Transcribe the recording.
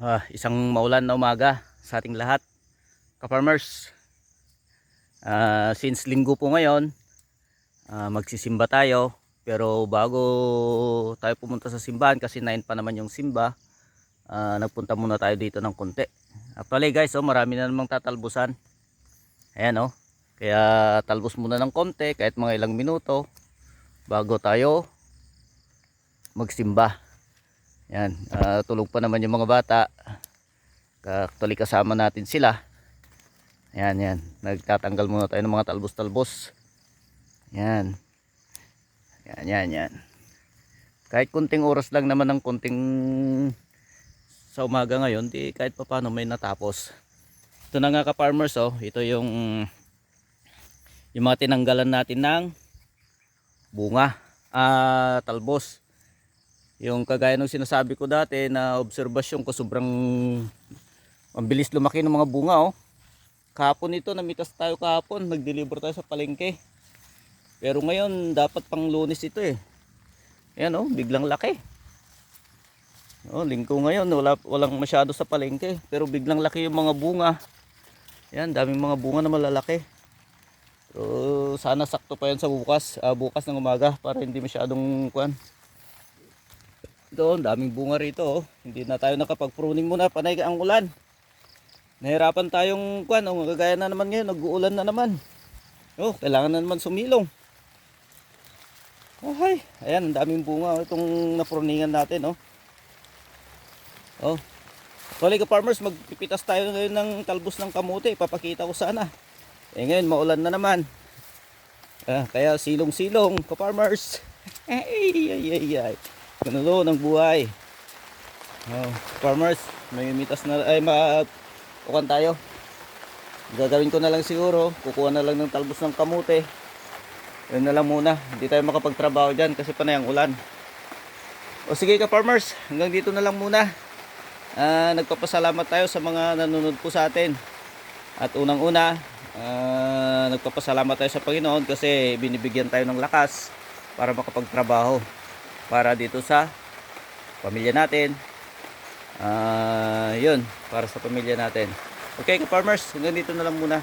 Ah, isang maulan na umaga sa ating lahat. Ka-farmers. Ah, since linggo po ngayon, ah, magsisimba tayo. Pero bago tayo pumunta sa simbahan kasi 9 pa naman yung simba, ah, nagpunta muna tayo dito ng konti. Actually guys, oh, marami na namang tatalbusan. Ayan oh. Kaya talbos muna ng konti kahit mga ilang minuto bago tayo magsimba. Yan, ah, tulog pa naman yung mga bata. Actually kasama natin sila. Yan, yan. Nagtatanggal muna tayo ng mga talbos-talbos. Yan. Yan, yan, yan. Kahit kunting oras lang naman ng kunting sa umaga ngayon, di kahit pa paano may natapos. Ito na nga ka-farmers, oh. Ito yung yung mga tinanggalan natin ng bunga, ah, talbos. Yung kagaya ng sinasabi ko dati na obserbasyon ko sobrang ang bilis lumaki ng mga bunga oh. Kahapon ito namitas tayo kahapon, nag-deliver tayo sa palengke. Pero ngayon dapat pang lunes ito eh. Ayan oh, biglang laki. Oh, lingko ngayon wala walang masyado sa palengke, pero biglang laki yung mga bunga. Ayan, daming mga bunga na malalaki. Pero sana sakto pa yan sa bukas, ah, bukas ng umaga para hindi masyadong kuan. Ang daming bunga rito. Oh. Hindi na tayo nakapag-pruning muna. Panay ang ulan. Nahirapan tayong kuan. Oh, magagaya na naman ngayon. Nag-uulan na naman. Oh, kailangan na naman sumilong. Oh, hi. Ayan, ang daming bunga. Oh, itong napruningan natin. Oh. Oh. Kali ka farmers, magpipitas tayo ngayon ng talbos ng kamote. Ipapakita ko sana. Eh ngayon, maulan na naman. Ah, kaya silong-silong ka farmers. ay, ay, ay, ay. Ganun ng buhay. Oh, farmers, may mitas na ay ma ukan tayo. Gagawin ko na lang siguro, kukuha na lang ng talbos ng kamote. Yun na lang muna. Hindi tayo makapagtrabaho diyan kasi panay ang ulan. O sige ka farmers, hanggang dito na lang muna. Ah, nagpapasalamat tayo sa mga nanonood po sa atin. At unang-una, ah, nagpapasalamat tayo sa Panginoon kasi binibigyan tayo ng lakas para makapagtrabaho para dito sa pamilya natin. Ah, yun, para sa pamilya natin. Okay, ka farmers, hanggang dito na lang muna.